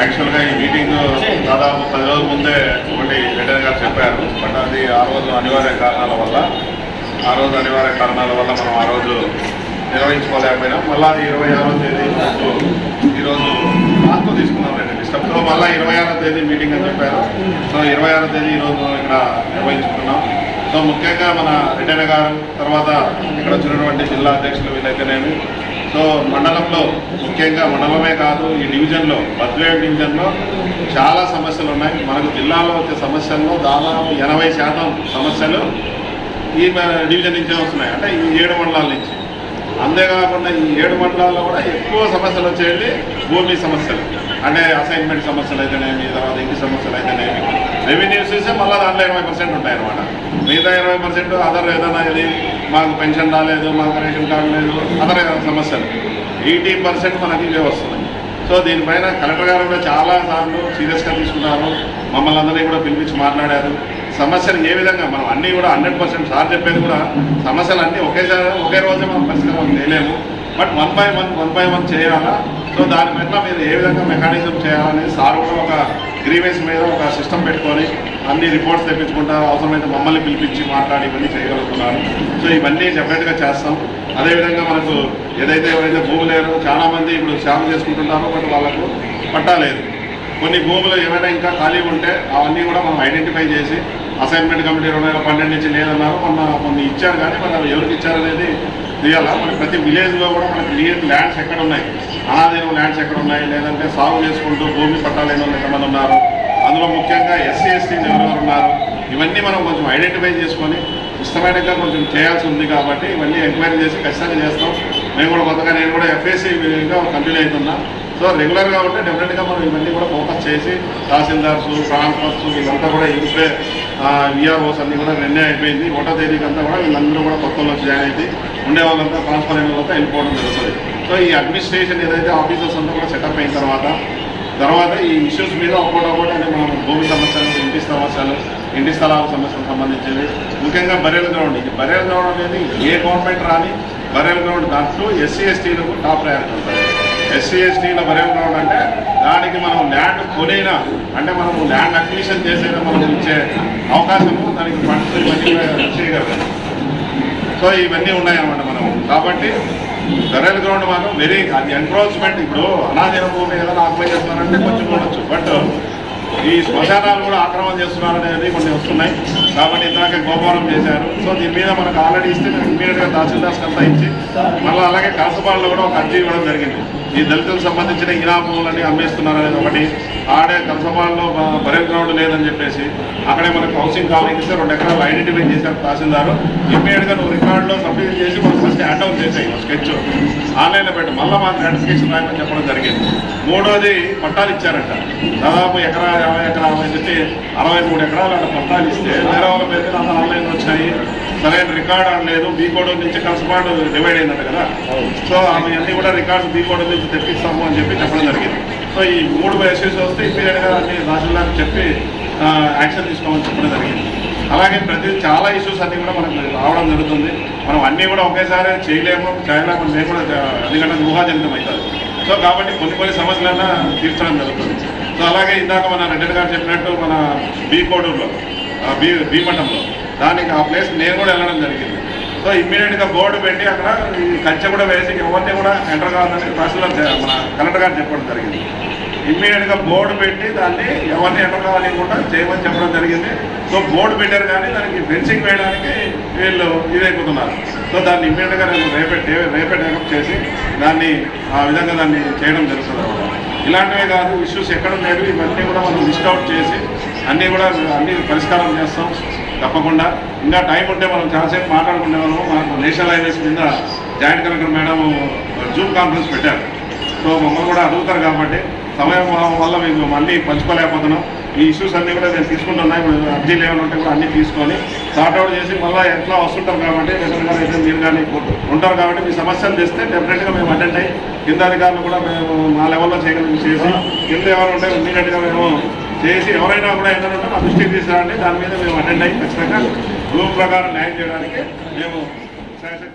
యాక్చువల్గా ఈ మీటింగ్ దాదాపు పది రోజుల ముందే ఒకటి రిటర్న్ గారు చెప్పారు. బట్ అది ఆ రోజు అనివార్య కారణాల వల్ల ఆ రోజు అనివార్య కారణాల వల్ల మనం ఆ రోజు నిర్వహించుకోలేకపోయినాం మళ్ళీ అది ఇరవై ఆరో తేదీ ఈరోజు మార్పు తీసుకున్నాం రెండు డిస్టర్బ్తో మళ్ళీ ఇరవై ఆరో తేదీ మీటింగ్ అని చెప్పారు. సో ఇరవై ఆరో తేదీ ఈరోజు మనం ఇక్కడ నిర్వహించుకున్నాం. సో ముఖ్యంగా మన రిటైర్ గారు తర్వాత ఇక్కడ వచ్చినటువంటి జిల్లా అధ్యక్షులు వీళ్ళైతేనేమి సో మండలంలో ముఖ్యంగా మండలమే కాదు ఈ డివిజన్లో బద్వేడ్ డివిజన్లో చాలా సమస్యలు ఉన్నాయి. మనకు జిల్లాలో వచ్చే సమస్యల్లో దాదాపు ఎనభై శాతం సమస్యలు ఈ డివిజన్ నుంచే వస్తున్నాయి. అంటే ఈ ఏడు మండలాల నుంచి. అంతేకాకుండా ఈ ఏడు మండలాల్లో కూడా ఎక్కువ సమస్యలు వచ్చేది భూమి సమస్యలు. అంటే అసైన్మెంట్ సమస్యలు అయితేనేమి తర్వాత ఇంటి సమస్యలు అయితేనేమి. రెవెన్యూ చూస్తే మళ్ళీ దాంట్లో ఇరవై పర్సెంట్ ఉంటాయన్నమాట. మిగతా ఇరవై పర్సెంట్ అదర్ ఏదైనా ఇది మాకు పెన్షన్ రాలేదు మాకు రేషన్ కార్డు లేదు అదర్ ఏదైనా సమస్యలు. ఎయిటీ పర్సెంట్ మనకి ఇవే వస్తున్నాయి. సో దీనిపైన కలెక్టర్ గారు కూడా చాలా సార్లు సీరియస్గా తీసుకున్నారు. మమ్మల్ని అందరినీ కూడా పిలిపించి మాట్లాడారు. సమస్యలు ఏ విధంగా? మనం అన్నీ కూడా హండ్రెడ్ పర్సెంట్ సార్ చెప్పేది కూడా సమస్యలు అన్నీ ఒకేసారి ఒకే రోజే మనం పరిష్కారం చేయలేము. But one by one one by one చేయాలా? సో దాని పట్ల మీరు ఏ విధంగా మెకానిజం చేయాలనేది సార్ కూడా ఒక గ్రీవెన్స్ మీద ఒక సిస్టమ్ పెట్టుకొని అన్ని రిపోర్ట్స్ తెప్పించుకుంటా అవసరమైతే మమ్మల్ని పిలిపించి మాట్లాడి ఇవన్నీ చేయగలుగుతున్నారు. సో ఇవన్నీ సెపరేట్గా చేస్తాం. అదేవిధంగా మనకు ఏదైతే ఎవరైతే భూమి లేరో చాలామంది ఇప్పుడు సేవ చేసుకుంటున్నారో బట్ వాళ్ళకు పట్టా లేదు. కొన్ని భూములు ఏమైనా ఇంకా ఖాళీ ఉంటే అవన్నీ కూడా మనం ఐడెంటిఫై చేసి అసైన్మెంట్ కమిటీ రెండు వేల పన్నెండు నుంచి లేదన్నారు. మొన్న కొన్ని ఇచ్చారు కానీ మరి అవి ఎవరికి ఇచ్చారనేది తీయాలా మన ప్రతి విలేజ్లో కూడా మనకి క్లియర్ ల్యాండ్స్ ఎక్కడ ఉన్నాయి అనాధీనం ల్యాండ్స్ ఎక్కడ ఉన్నాయి లేదంటే సాగు చేసుకుంటూ భూమి పట్టాలేని వాళ్ళు ఎంతమంది ఉన్నారు? అందులో ముఖ్యంగా ఎస్సీ ఎస్టీలు ఎవరెవరు ఉన్నారు? ఇవన్నీ మనం కొంచెం ఐడెంటిఫై చేసుకొని సిస్టమేటిక్గా కొంచెం చేయాల్సి ఉంది కాబట్టి ఇవన్నీ ఎంక్వైరీ చేసి ఖచ్చితంగా చేస్తాం. మేము కూడా కొత్తగా నేను కూడా ఎఫ్ఎస్సీగా కంటిన్యూ అవుతున్నా. సో రెగ్యులర్గా ఉంటే డెఫినెట్గా మనం ఇవన్నీ కూడా ఫోకస్ చేసి తహసీల్దార్స్ ట్రాన్స్ఫర్స్ వీళ్ళంతా కూడా ఇప్పుడే విఆర్ఓస్ అన్నీ కూడా నిర్ణయం అయిపోయింది. ఒకటో తేదీకి అంతా కూడా వీళ్ళందరూ కూడా కొత్తలో వచ్చి జాయిన్ అయితే ఉండే వాళ్ళంతా ట్రాన్స్ఫర్ అయిన వాళ్ళంతా వెళ్ళిపోవడం జరుగుతుంది. సో ఈ అడ్మినిస్ట్రేషన్ ఏదైతే ఆఫీసర్స్ అంతా కూడా సెటప్ అయిన తర్వాత తర్వాత ఈ ఇష్యూస్ మీద ఒకటి ఒకటి అంటే మనం భూమి సమస్యలు ఇంటి సమస్యలు ఇంటి స్థలాల సమస్యలకు సంబంధించినవి. ముఖ్యంగా బరేల్ గ్రౌండ్ ఇది బరేల్ గ్రౌండ్ అనేది ఏ గవర్నమెంట్ రాని బరేల్ గ్రౌండ్ దాంట్లో ఎస్సీ ఎస్టీలకు టాప్ ప్రయారిటీ ఉంటుంది. ఎస్సీ ఎస్టీల బరేల్ అంటే దానికి మనం ల్యాండ్ కొనైనా అంటే మనం ల్యాండ్ అక్విజిషన్ చేసైనా మనం ఇచ్చే అవకాశము దానికి ఫండ్స్ ఇవన్నీ చేయగలగాలి సో ఇవన్నీ ఉన్నాయన్నమాట మనం కాబట్టి బెరల్ గ్రౌండ్ మాత్రం వెరీ అది ఎన్క్రోచ్మెంట్ ఇప్పుడు అనాధీన భూమి ఏదైనా ఆక్యుపై చేస్తున్నారంటే కొంచెం ఉండొచ్చు. బట్ ఈ శ్మశానాలు కూడా ఆక్రమణ చేస్తున్నారు అనేది కొన్ని వస్తున్నాయి. కాబట్టి ఇందాక గోపాలం చేశారు. సో దీని మీద మనకు ఆల్రెడీ ఇస్తే మేము ఇమీడియట్గా తహసీల్దార్స్ అంతా ఇచ్చి మళ్ళీ అలాగే కలసపాడులో కూడా ఒక అర్జీ ఇవ్వడం జరిగింది. ఈ దళితులకు సంబంధించిన ఇనా అమ్మేస్తున్నారు అనేది ఒకటి. ఆడే కలసపాడులో బరే గ్రౌండ్ లేదని చెప్పేసి అక్కడే మనకు హౌసింగ్ కాలనీకి ఇస్తే రెండు ఎకరాలు ఐడెంటిఫై చేశారు తహసీల్దారు. ఇమ్మీడియట్గా నువ్వు రికార్డులో సబ్మిట్ చేసి మనం ఫస్ట్ హ్యాండ్ అవుట్ చేసాయి స్కెచ్. ఆన్లైన్లో పెట్టి మళ్ళీ మాకు నోటిఫికేషన్ రాయమని చెప్పడం జరిగింది. మూడోది పట్టాలు ఇచ్చారంట. దాదాపు ఎకరా యాభై ఎకరాల నుంచి అరవై మూడు ఎకరాలు అంటే పట్టాలు ఇస్తే వేరే వాళ్ళ పేరు మీద ఆన్లైన్ వచ్చాయి. సరైన రికార్డ్ అనలేదు బీ కోడ్ నుంచి కలసపాడు డివైడ్ అయిందంట కదా. సో అవన్నీ కూడా రికార్డ్స్ బీ కోడ్ నుంచి తెప్పిస్తాము అని చెప్పి చెప్పడం జరిగింది. సో ఈ మూడు ఇష్యూస్ వస్తే ఇప్పటిగా అన్ని తహసీల్దార్కి చెప్పి యాక్షన్ తీసుకోమని చెప్పడం జరిగింది. అలాగే ప్రతి చాలా ఇష్యూస్ అన్నీ కూడా మనకు రావడం జరుగుతుంది. మనం అన్నీ కూడా ఒకేసారి చేయలేము చేయలేము మేము కూడా ఎందుకంటే ఊహాజనితం అవుతుంది. సో కాబట్టి కొన్ని కొన్ని సమస్యలన్నా తీర్చడం జరుగుతుంది. సో అలాగే ఇందాక మన రెడ్డి గారు చెప్పినట్టు మన బీ కోడూరులో ఆ, బీ భీమఠంలో దానికి ఆ ప్లేస్ నేను కూడా వెళ్ళడం జరిగింది. సో ఇమ్మీడియట్గా బోర్డు పెట్టి అక్కడ ఈ కంచె కూడా వేసి ఎవరిని కూడా ఎంటర్ కావాలని తహసీల్దార్ మన కలెక్టర్ గారు చెప్పడం జరిగింది. ఇమ్మీడియట్గా బోర్డు పెట్టి దాన్ని ఎవరిని ఎంటర్ కావాలనుకుంటా చేయమని చెప్పడం జరిగింది. సో బోర్డు పెట్టారు కానీ దానికి ఫెన్సింగ్ వేయడానికి వీళ్ళు ఇదైపోతున్నారు. సో దాన్ని ఇమ్మీడియట్గా నేను రేపే రేపెట్ చేసి దాన్ని ఆ విధంగా దాన్ని చేయడం జరుగుతుంది ఇలాంటివే కాదు ఇష్యూస్ ఎక్కడ లేదు ఇవన్నీ కూడా మనం లిస్ట్ అవుట్ చేసి అన్నీ కూడా అన్ని పరిష్కారం చేస్తాం. తప్పకుండా. ఇంకా టైం ఉంటే మనం చాలాసేపు మాట్లాడుకునే వాళ్ళము మనకు నేషనల్ హైవేస్ మీద joint collector madam zoom conference పెట్టారు. సో మమ్మల్ని కూడా అడుగుతారు కాబట్టి సమయం వల్ల మేము మళ్ళీ పంచుకోలేకపోతున్నాం. ఈ ఇష్యూస్ అన్నీ కూడా నేను తీసుకుంటున్నా. ఇప్పుడు అర్జీలు ఏమైనా ఉంటే కూడా అన్నీ తీసుకొని సార్ట్అవుట్ చేసి మళ్ళీ ఎట్లా వస్తుంటారు కాబట్టి రిటర్న్ గారు అయితే మీరు కానీ ఉంటారు కాబట్టి మీ సమస్యలు తెస్తే డెఫినెట్గా మేము అటెండ్ అయ్యి కింద అధికారులు కూడా మేము మా లెవెల్లో చేయగలిగి చేసి కింద ఎవరు ఉంటే ఇమీడియట్గా మేము చేసి ఎవరైనా కూడా ఏదైనా ఉంటే మా దృష్టికి తీసుకురండి. దాని మీద మేము అటెండ్ అయ్యి ఖచ్చితంగా రూల్ ప్రకారం న్యాయం చేయడానికి మేము శాశ్వత